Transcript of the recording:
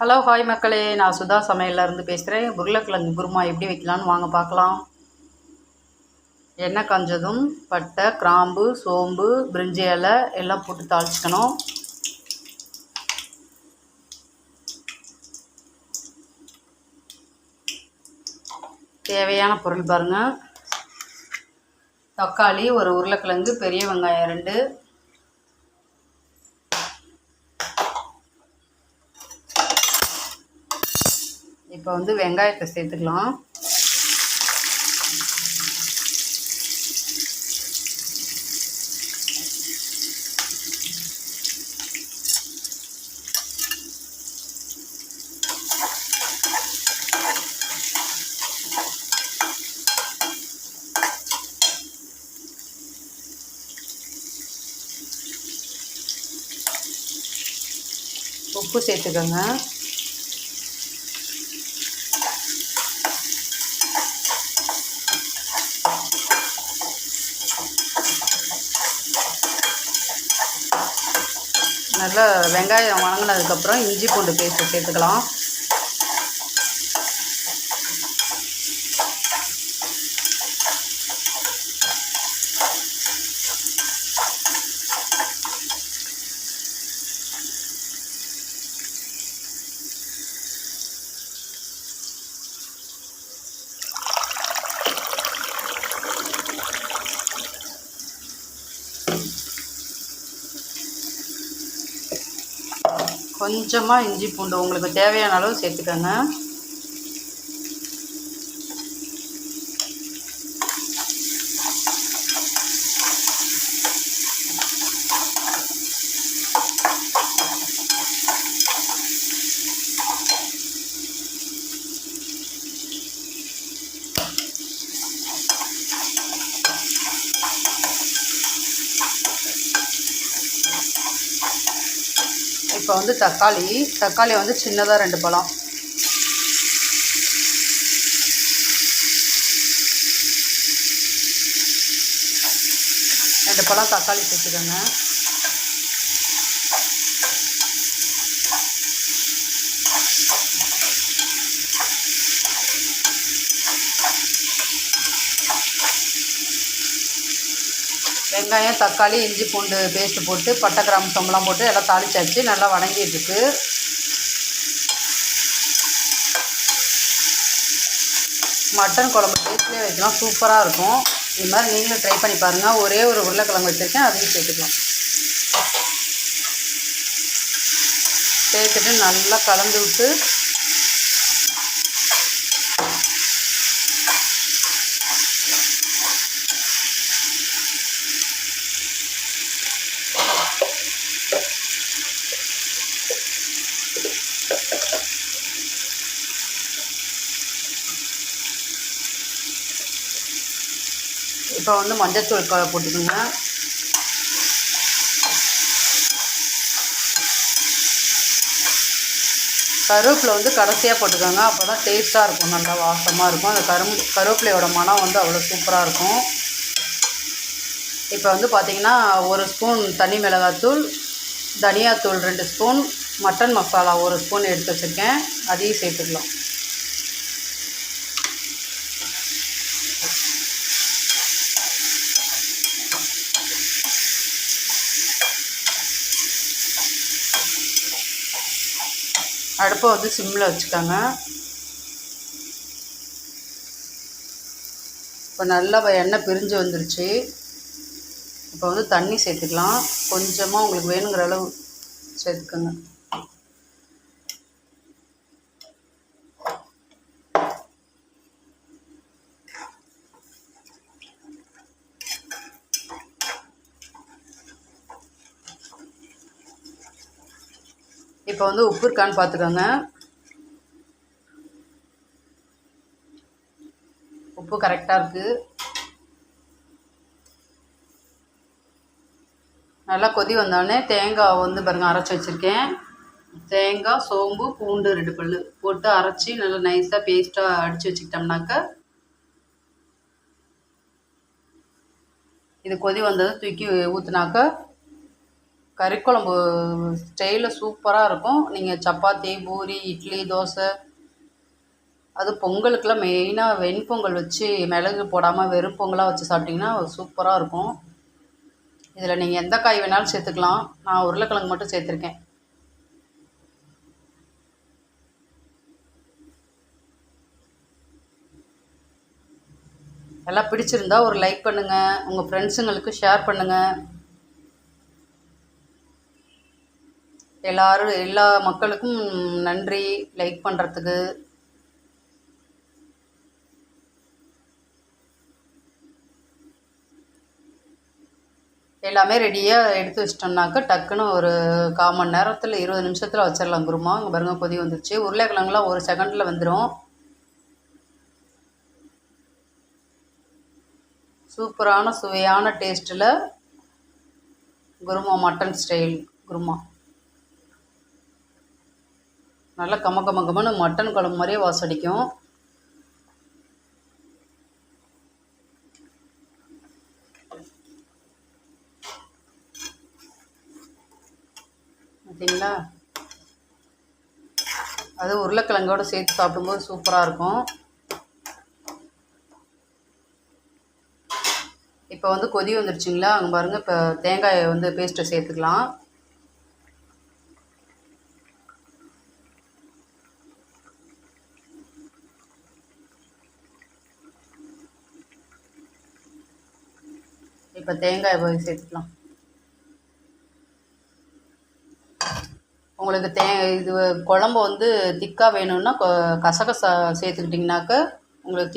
Hello hi மக்களே. நான் சுதா சமையல்லேருந்து பேசுகிறேன் உருளைக்கிழங்கு குருமா எப்படி வைக்கலான்னு வாங்க பார்க்கலாம். எண்ணெய் காஞ்சதும் பட்டை கிராம்பு சோம்பு பிரிஞ்சி இலை எல்லாம் போட்டு தாளிச்சிக்கணும். தேவையான பொருள் பாருங்கள் தக்காளி ஒரு உருளைக்கிழங்கு பெரிய வெங்காயம் ரெண்டு. இப்போ வந்து வெங்காயத்தை சேர்த்துக்கலாம். உப்பு சேர்த்துக்கோங்க. நல்லா வெங்காயம் வணங்கினதுக்கப்புறம் இஞ்சி பூண்டு பேஸ்ட்டு சேர்த்துக்கலாம். கொஞ்சமாக இஞ்சி பூண்டு உங்களுக்கு தேவையான அளவு சேர்த்துக்கோங்க. இப்போ வந்து தக்காளி. தக்காளி வந்து சின்னதாக ரெண்டு பழம். ரெண்டு பழம் தக்காளி சேர்த்துக்கோங்க. வெங்காயம் தக்காளி இஞ்சி பூண்டு பேஸ்ட்டு போட்டு பட்டை கிராம்பு சம்பளம் போட்டு எல்லாம் தாளிச்சாச்சு நல்லா வணங்கிட்டுருக்கு மட்டன் குழம்பு டேஸ்ட்லேயே வைக்கலாம். சூப்பராக இருக்கும். இது மாதிரி நீங்களும் ட்ரை பண்ணி பாருங்கள் ஒரே ஒரு உருளைக்கிழங்கு வச்சுருக்கேன். அதையும் சேர்த்துக்கலாம். சேர்த்துட்டு நல்லா கலந்து விட்டு இப்போ வந்து மஞ்சத்தூள் போட்டுக்கோங்க. கருவேப்பிலை வந்து கடைசியாக போட்டுக்கோங்க. அப்போ தான் டேஸ்ட்டாக இருக்கும். நல்லா வாசமாக இருக்கும். அந்த கரும் கருவேப்பிலையோட மனம் வந்து அவ்வளோ சூப்பராக இருக்கும். இப்போ வந்து பார்த்திங்கன்னா ஒரு ஸ்பூன் தனி மிளகாத்தூள் தனியாத்தூள் ரெண்டு ஸ்பூன் மட்டன் மசாலா ஒரு ஸ்பூன் எடுத்து வச்சுருக்கேன். அதையும் சேர்த்துக்கலாம். அடுப்பை வந்து சிம்மில் வச்சுக்கோங்க. இப்போ நல்லா எண்ணெய் பிரிஞ்சு வந்துருச்சு. இப்போ வந்து தண்ணி சேர்த்துக்கலாம். கொஞ்சமாக உங்களுக்கு வேணுங்கிற அளவு சேர்த்துக்கோங்க. இப்போ வந்து உப்பு இருக்கான்னு பார்த்துக்கோங்க. உப்பு கரெக்டாக இருக்குது நல்லா கொதி வந்தோடனே தேங்காய் வந்து பாருங்கள் அரைச்சி வச்சுருக்கேன். தேங்காய் சோம்பு பூண்டு ரெண்டு பல் போட்டு அரைச்சி நல்லா நைஸாக பேஸ்ட்டாக அடித்து வச்சுக்கிட்டோம்னாக்கா இது கொதி வந்தது தூக்கி ஊற்றுனாக்கா கறிக்குழம்பு ஸ்டைலில் சூப்பராக இருக்கும். நீங்கள் சப்பாத்தி பூரி இட்லி தோசை அது பொங்கலுக்கெல்லாம் மெயினாக வெண்பொங்கல் வச்சு மிளகு போடாமல் வெறும் பொங்கலாக வச்சு சாப்பிட்டிங்கன்னா சூப்பராக இருக்கும். இதில் நீங்கள் எந்த காய் வேணாலும் சேர்த்துக்கலாம். நான் உருளைக்கிழங்கு மட்டும் சேர்த்துருக்கேன். எல்லாம் பிடிச்சிருந்தா ஒரு லைக் பண்ணுங்கள் உங்கள் ஃப்ரெண்ட்ஸுங்களுக்கு ஷேர் பண்ணுங்கள் எல்லாரும் எல்லா மக்களுக்கும் நன்றி. லைக் பண்ணுறதுக்கு எல்லாமே ரெடியாக எடுத்து வச்சிட்டோம்னாக்க டக்குன்னு ஒரு கால் மணி நேரத்தில் இருபது நிமிஷத்தில் வச்சிடலாம் குருமா. இங்கே பாருங்கள் கொதி வந்துருச்சு. உருளைக்கிழங்குலாம் ஒரு செகண்டில் வந்துடும் சூப்பரான சுவையான டேஸ்ட்டில் குருமா மட்டன் ஸ்டைல் குருமா. நல்லா கம கம கமன்னு மட்டன் குழம்பு மாதிரியே வாசடிக்கும். பார்த்தீங்களா அது உருளைக்கிழங்கோட சேர்த்து சாப்பிடும்போது சூப்பராக இருக்கும். இப்போ வந்து கொதி வந்துருச்சுங்களா? அங்கே பாருங்கள் இப்போ தேங்காயை வந்து பேஸ்ட்டை சேர்த்துக்கலாம். இப்போ தேங்காய் போய் சேர்த்துக்கலாம். உங்களுக்கு தே இது குழம்பு வந்து திக்காக வேணும்னா கசகசா சேர்த்துக்கிட்டிங்கனாக்க உங்களுக்கு